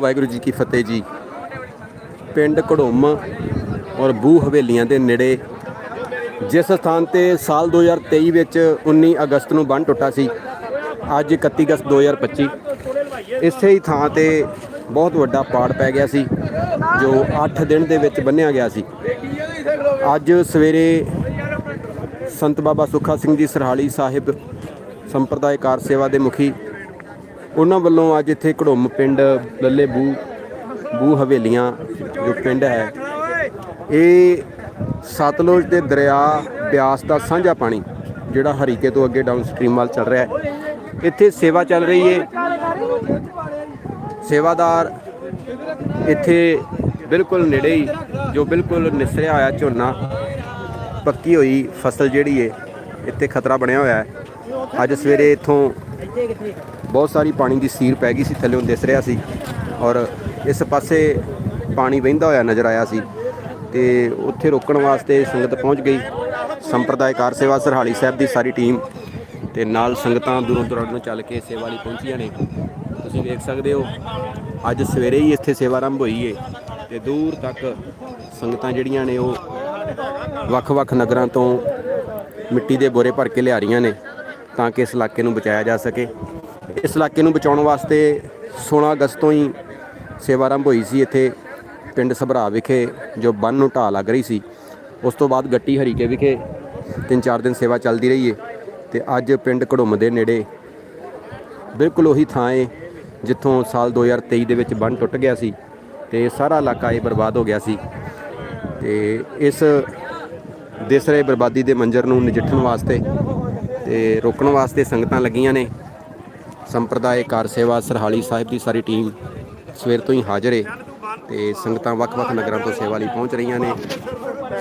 ਵਾਹਿਗੁਰੂ ਜੀ ਕੀ ਫਤਿਹ ਜੀ। ਪਿੰਡ ਘੜੋਮ ਔਰ ਬੂ ਹਵੇਲੀਆਂ ਦੇ ਨੇੜੇ ਜਿਸ ਸਥਾਨ ਤੇ ਸਾਲ 2023 ਵਿੱਚ 19 ਅਗਸਤ ਨੂੰ ਬੰਨ ਟੁੱਟਾ ਸੀ, ਅੱਜ 31 ਅਗਸਤ 2025 ਇਸੇ ਹੀ ਥਾਂ ਤੇ ਬਹੁਤ ਵੱਡਾ ਪਾੜ ਪੈ ਗਿਆ ਸੀ, ਜੋ 8 ਦਿਨ ਦੇ ਵਿੱਚ ਬੰਨਿਆ ਗਿਆ ਸੀ। ਅੱਜ ਸਵੇਰੇ ਸੰਤ ਬਾਬਾ ਸੁੱਖਾ ਸਿੰਘ ਜੀ ਸਰਹਾਲੀ ਸਾਹਿਬ ਸੰਪਰਦਾਇਕਾਰ ਸੇਵਾ ਦੇ ਮੁਖੀ ਉਹਨਾਂ ਵੱਲੋਂ ਅੱਜ ਇੱਥੇ ਘੜੋਮ ਪਿੰਡ ਲੱਲੇ ਬੂ ਬੂ ਹਵੇਲੀਆਂ ਜੋ ਪਿੰਡ ਹੈ, ਇਹ ਸਤਲੁਜ ਦੇ ਦਰਿਆ ਬਿਆਸ ਦਾ ਸਾਂਝਾ ਪਾਣੀ ਜਿਹੜਾ ਹਰੀਕੇ ਤੋਂ ਅੱਗੇ ਡਾਊਨ ਸਟ੍ਰੀਮ ਵੱਲ ਚੱਲ ਰਿਹਾ ਹੈ। ਇੱਥੇ ਸੇਵਾ ਚੱਲ ਰਹੀ ਹੈ। ਸੇਵਾਦਾਰ ਇੱਥੇ ਬਿਲਕੁਲ ਨੇੜੇ ਹੀ, ਜੋ ਬਿਲਕੁਲ ਨਿਸਰਿਆ ਹੋਇਆ ਝੋਨਾ ਪੱਕੀ ਹੋਈ ਫਸਲ ਜਿਹੜੀ ਏ ਇੱਥੇ ਖਤਰਾ ਬਣਿਆ ਹੋਇਆ ਹੈ। ਅੱਜ ਸਵੇਰੇ ਇੱਥੋਂ ਬਹੁਤ ਸਾਰੀ ਪਾਣੀ ਦੀ ਸੀਰ ਪੈ ਗਈ ਸੀ, ਥੱਲੇੋਂ ਦਿਸ ਰਿਹਾ ਸੀ ਔਰ ਇਸ ਪਾਸੇ ਪਾਣੀ ਵਹਿੰਦਾ ਹੋਇਆ ਨਜ਼ਰ ਆਇਆ ਸੀ ਤੇ ਉੱਥੇ ਰੋਕਣ ਵਾਸਤੇ ਸੰਗਤ ਪਹੁੰਚ ਗਈ। ਸੰਪਰਦਾਇਕਾਰ ਸੇਵਾ ਸਰਹਾਲੀ ਸਾਹਿਬ ਦੀ ਸਾਰੀ ਟੀਮ ਤੇ ਨਾਲ ਸੰਗਤਾਂ ਦੂਰੋਂ ਦੂਰੋਂ ਨੂੰ ਚੱਲ ਕੇ ਸੇਵਾ ਲਈ ਪਹੁੰਚੀਆਂ ਨੇ। ਤੁਸੀਂ ਵੇਖ ਸਕਦੇ ਹੋ, ਅੱਜ ਸਵੇਰੇ ਹੀ ਇੱਥੇ ਸੇਵਾ ਆਰੰਭ ਹੋਈ ਏ ਤੇ ਦੂਰ ਤੱਕ ਸੰਗਤਾਂ ਜਿਹੜੀਆਂ ਨੇ ਉਹ ਵੱਖ-ਵੱਖ ਨਗਰਾਂ ਤੋਂ ਮਿੱਟੀ ਦੇ ਬੋਰੇ ਭਰ ਕੇ ਲਿਆ ਰਹੀਆਂ ਨੇ। ਤਾਂ ਕਿ ਇਸ ਇਲਾਕੇ ਨੂੰ ਬਚਾਇਆ ਜਾ ਸਕੇ। ਇਸ ਇਲਾਕੇ ਨੂੰ ਬਚਾਉਣ ਵਾਸਤੇ 16 ਅਗਸਤ ਤੋਂ ਹੀ ਸੇਵਾ ਆਰੰਭ ਹੋਈ ਸੀ ਇੱਥੇ ਪਿੰਡ ਸਭਰਾ ਵਿਖੇ, ਜੋ ਬੰਨ ਨੂੰ ਢਾਹ ਲੱਗ ਰਹੀ ਸੀ। ਉਸ ਤੋਂ ਬਾਅਦ ਗੱਟੀ ਹਰੀਕੇ ਵਿਖੇ ਤਿੰਨ ਚਾਰ ਦਿਨ ਸੇਵਾ ਚੱਲਦੀ ਰਹੀ ਏ ਤੇ ਅੱਜ ਪਿੰਡ ਘੜੁੰਮ ਦੇ ਨੇੜੇ ਬਿਲਕੁਲ ਉਹੀ ਥਾਂ ਏ, ਜਿੱਥੋਂ ਸਾਲ 2023 ਦੇ ਵਿੱਚ ਬੰਨ ਟੁੱਟ ਗਿਆ ਸੀ ਤੇ ਸਾਰਾ ਇਲਾਕਾ ਇਹ ਬਰਬਾਦ ਹੋ ਗਿਆ ਸੀ। ਤੇ ਇਸ ਦਿਸ ਰਹੇ ਬਰਬਾਦੀ ਦੇ ਮੰਜ਼ਰ ਨੂੰ ਨਜਿੱਠਣ ਵਾਸਤੇ ਤੇ ਰੋਕਣ ਵਾਸਤੇ ਸੰਗਤਾਂ ਲੱਗੀਆਂ ਨੇ। ਸੰਪਰਦਾਇ ਕਾਰ ਸੇਵਾ ਸਰਹਾਲੀ ਸਾਹਿਬ ਦੀ ਸਾਰੀ ਟੀਮ ਸਵੇਰ ਤੋਂ ਹੀ ਹਾਜ਼ਰ ਏ ਤੇ ਸੰਗਤਾਂ ਵੱਖ-ਵੱਖ ਨਗਰਾਂ ਤੋਂ ਸੇਵਾ ਲਈ ਪਹੁੰਚ ਰਹੀਆਂ ਨੇ।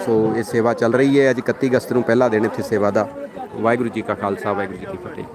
ਸੋ ਇਹ ਸੇਵਾ ਚੱਲ ਰਹੀ ਹੈ ਅੱਜ 31 ਅਗਸਤ ਨੂੰ ਪਹਿਲਾ ਦਿਨ ਇੱਥੇ ਸੇਵਾ ਦਾ। ਵਾਹਿਗੁਰੂ ਜੀ ਕਾ ਖਾਲਸਾ, ਵਾਹਿਗੁਰੂ ਜੀ ਕੀ ਫਤਿਹ।